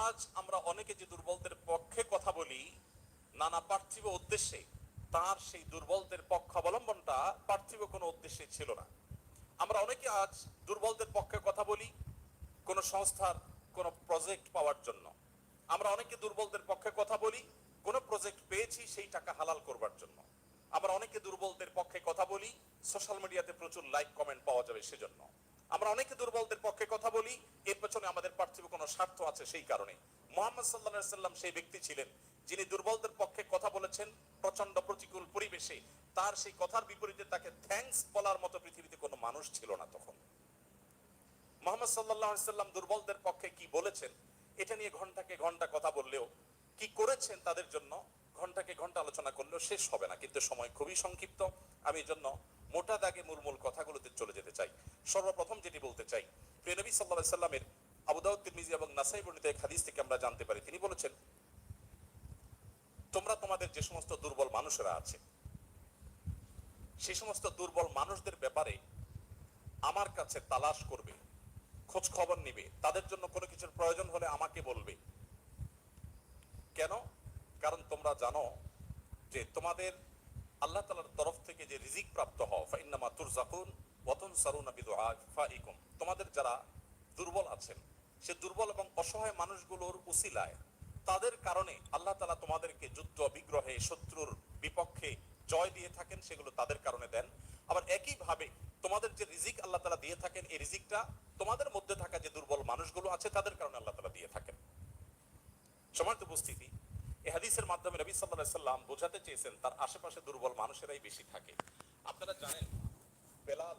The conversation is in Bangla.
আজ আমরা অনেকে যে দুর্বলদের পক্ষে কথা বলি, নানা পার্থিব উদ্দেশ্যে, তার সেই দুর্বলদের পক্ষ অবলম্বনটা পার্থিব কোনো উদ্দেশ্যে ছিল না। আমরা অনেকে আজ দুর্বলদের পক্ষে কথা বলি কোন সংস্থার কোন প্রজেক্ট পাওয়ার জন্য। আমরা অনেকে দুর্বলদের পক্ষে কথা বলি, কোন প্রজেক্ট পেয়েছি সেই টাকা হালাল করবার জন্য। আমরা অনেকে দুর্বলদের পক্ষে কথা বলি, সোশ্যাল মিডিয়াতে প্রচুর লাইক, কমেন্ট পাওয়া যাবে সেজন্য। আমরা অনেকে দুর্বলদের পক্ষে কথা বলি, এর পেছনে আমাদের পার্থিব কোনো স্বার্থ আছে সেই কারণে। মোহাম্মদ সাল্লাহ সাল্লাম সেই ব্যক্তি ছিলেন যিনি দুর্বলদের পক্ষে কথা বলেছেন প্রচণ্ড প্রতিকূল পরিবেশে। তার সেই কথার বিপরীতে তাকে থ্যাঙ্কস বলার মতো পৃথিবীতে কোনো মানুষ ছিল না তখন। মোহাম্মদ সাল্লাহ সাল্লাম দুর্বলদের পক্ষে কি বলেছেন, এটা নিয়ে ঘন্টাকে ঘণ্টা কথা বললেও কি করেছেন তাদের জন্য ঘন্টাকে ঘণ্টা আলোচনা করলেও শেষ হবে না। কিন্তু সময় খুবই সংক্ষিপ্ত। আমি জন্য মোটা দাগে মূল মূল সর্বপ্রথম যেটি বলতে চাই, প্রিয় নবী সাল্লাহ সাল্লামের আবুদাউদ তিরমিজি এবং নাসাই বর্ণিত এক হাদিস থেকে আমরা জানতে পারি। তিনি বলেছেন, তোমরা তোমাদের যে সমস্ত দুর্বল মানুষেরা আছে সেই সমস্ত দুর্বল মানুষদের ব্যাপারে আমার কাছে তালাশ করবে খোঁজ খবর নিবে। তাদের জন্য কোনো কিছুর প্রয়োজন হলে আমাকে বলবে। কেন? কারণ তোমরা জানো যে তোমাদের আল্লাহ তালার তরফ থেকে যে রিজিক প্রাপ্ত হও তোমাদের যারা দুর্বল আছেন, সে দুর্বল এবং অসহায় মানুষগুলোর উসিলায়, তাদের কারণে আল্লাহ তালা তোমাদেরকে যুদ্ধ, বিগ্রহে, শত্রুর বিপক্ষে জয় দিয়ে থাকেন, সেগুলো তাদের কারণে দেন। আবার একইভাবে তোমাদের যে রিজিক আল্লাহ তালা দিয়ে থাকেন, এই রিজিকটা তোমাদের মধ্যে থাকা যে দুর্বল মানুষগুলো আছে, তাদের কারণে আল্লাহ তালা দিয়ে থাকেন। সমান্ত উপস্থিতি এই হাদিসের মাধ্যমে নবী সাল্লাহ সাল্লাম বোঝাতে চেয়েছেন, তার আশেপাশে দুর্বল মানুষেরাই বেশি থাকে। আপনারা জানেন, বেলাল